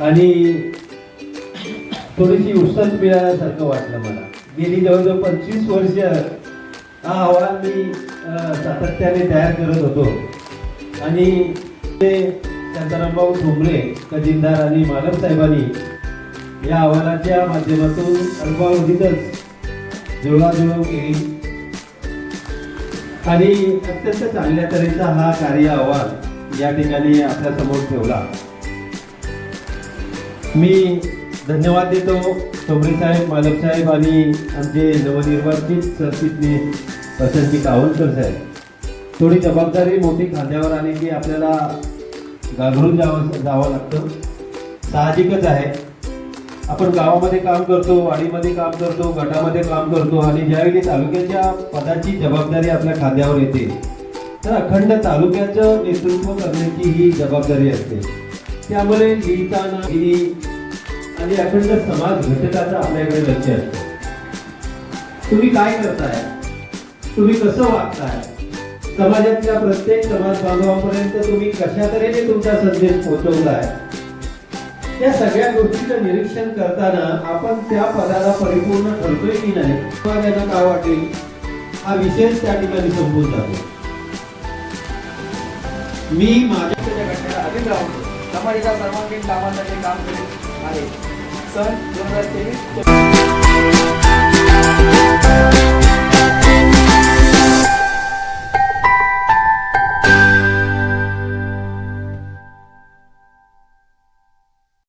आणि थोडीशी उसंत मिळाल्यासारखं वाटलं मला. गेली जवळजवळ पंचवीस वर्ष हा अहवाल मी सातत्याने तयार करत होतो. आणि ते शांतारामभाऊ ठोंबरे खजिनदार आणि मालक साहेबांनी या अहवालाच्या माध्यमातून अल्पावधीतच जुळवाजुळव केली. आणि अत्यंत चांगल्या तऱ्हेचा हा कार्य अहवाल या ठिकाणी आपल्यासमोर ठेवला. मी धन्यवाद देतो ठोंबरे साहेब मालक साहेब आणि आमचे नवनिर्वाचित सरचिटणीस वसंती कावलकर साहेब. थोडी जबाबदारी मोठी खांद्यावर आली की आपल्याला घाबरून जावं जावं लागतं. साहजिकच आहे. आपण गावामध्ये काम करतो वाडीमध्ये काम करतो गटामध्ये काम करतो आणि ज्यावेळी तालुक्याच्या पदाची जबाबदारी आपल्या खांद्यावर येते तर अखंड तालुक्याचं नेतृत्व करण्याची ही जबाबदारी असते. त्यामुळे लिहिताना ही आणि अखंड समाज घटकाचं आपल्याकडे लक्ष असतं तुम्ही काय करताय? तुम्ही कसं वागताय? समाजातल्या प्रत्येक समाज बांधवांपर्यंत तुम्ही कशा तऱ्हेने तुमचा संदेश पोहोचवलाय? या सगळ्या गोष्टीचं निरीक्षण करताना आपण त्या पदाला परिपूर्ण ठरतोय की नाही समाजाला काय वाटेल? हा विशेष त्या ठिकाणी संपून जातो. मी माझ्या घटनेला अधीन राहून समाजाच्या सर्वांगीण कामासाठी काम करीत आहे. Son, you are